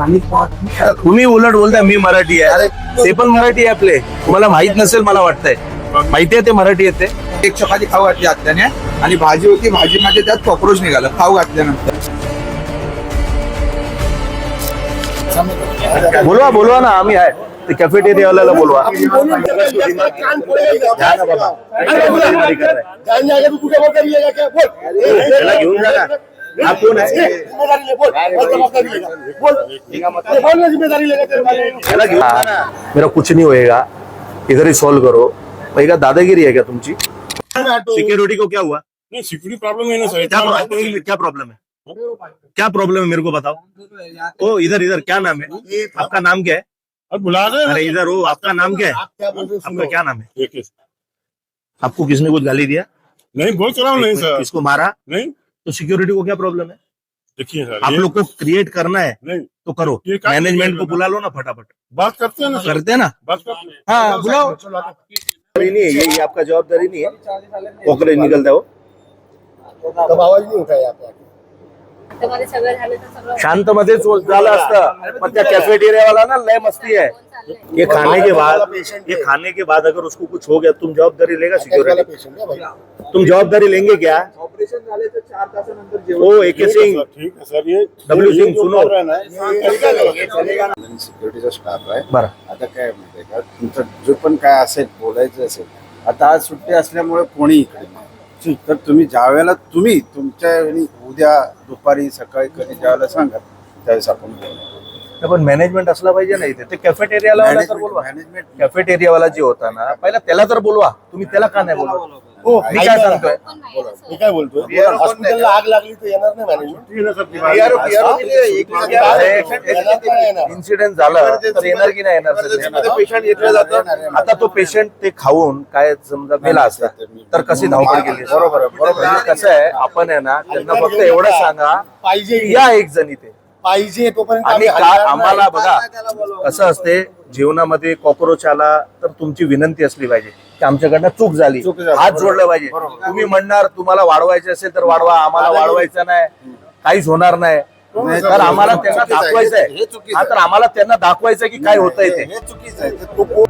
तुम्ही उलट बोलताय मी मराठी आहे. ते पण मराठी आहे आपले. तुम्हाला माहीत नसेल मला वाटतंय. माहिती आहे ते मराठी येते. एक चपाती खाऊ घातली आत्याने आणि भाजी होती भाजीमध्ये त्यात कॉक्रोच निघालं. खाऊ घातल्यानंतर. बोलवा बोलवा ना आम्ही आहे. ते कॅफेटेरियावाल्याला बोलवा. घेऊन जा ना. हा? कोण आहे त्याला घेऊन जा ना. मेरा कुछ नहीं होएगा। इधर ही सॉल्व करो। भैया दादागिरी है क्या तुमची? सिक्योरिटी को क्या हुआ? नहीं सिक्योरिटी प्रॉब्लम है ना सर क्या प्रॉब्लम क्या प्रॉब्लम है? क्या प्रॉब्लम है मेरे को बताओ। ओ इधर इधर क्या नाम है? आपका नाम क्या है? अब बुला रहे अरे इधर हो आपका नाम क्या है? आपका क्या नाम है? एक- एक- आपको किसने कुछ गाली दिया? नहीं बोल चला नहीं सर किसको मारा? नहीं। तो सिक्योरिटी को क्या प्रॉब्लम है? देखिए सर आप लोग को क्रिएट करना है नहीं तो करो। मैनेजमेंट को बुला लो ना फटाफट। बात करते हैं ना करते हैं ना? बात करते हैं। बुलाओ। नहीं है ये ये आपका जवाबदारी नहीं है। कॉकरोच निकलता है वो। तब आवाज़ नहीं उठाया आपने। त्यामध्ये सगळं झालं असतं पण त्या कॅफेटेरिया वाला ना लय मस्ती है। ये खाने के बाद ये खाने के बाद अगर उसको कुछ हो गया तुम जवाबदारी लेगा सिक्योरिटी पेशेंट है भाई? तुम जवाबदारी लेंगे क्या? ऑपरेशन झाले तर चार तासानंतर ओ एके ठीक है ठीक है सर ये डब्ल्यू जो सुनो. कर रहे ना, ये चलेगा ना। सिक्युरिटीचा स्टाफ आहे. बरं. आता काय माहितीये का? तुमचं जो पण काय असेल बोलायचं असेल. आता आज सुट्टी असल्यामुळे कोणी इकडे नाही. तर तुम्ही ज्या वेळेला तुम्ही तुमच्या वेळी उद्या दुपारी सकाळी कधी ज्या वेळेला सांगा त्यावेळेस आपण बोलू. पण मॅनेजमेंट असला पाहिजे ना इथे. ते कॅफेटेरियाला वाला तर Management- बोलवा. management कॅफेटेरिया वाला जे होता ना पहिला त्याला तर बोलवा. तुम्ही त्याला का नाही बोलवा हो मी काय सांगतोय. मी काय बोलतोय? हॉस्पिटलला आग लागली तर येणार नाही मॅनेजमेंट. इन्सिडेंट झालं तर येणार की नाही येणार? पेशंट घेतलं जातं आता तो पेशंट ते खाऊन काय समजा मेला असता तर कशी धावपळ केली? बरोबर. म्हणजे कसं आहे आपण आहे ना त्यांना फक्त एवढं सांगा पाहिजे या एक जण इथे. पाहिजे तोपर्यंत आम्हाला. बघा कसं असते जीवनामध्ये कॉक्रोच आला तर तुमची विनंती असली पाहिजे की आमच्याकडनं चूक झाली. हात. जोडलं पाहिजे. तुम्ही म्हणणार तुम्हाला वाढवायचे असेल तर वाढवा आम्हाला वाढवायचं नाही. काहीच होणार नाही. तर आम्हाला त्यांना आहे. दाखवायचं हे आहे. तर आम्हाला त्यांना दाखवायचं की काय होतंय ते. हे चुकीचं आहे. ते तो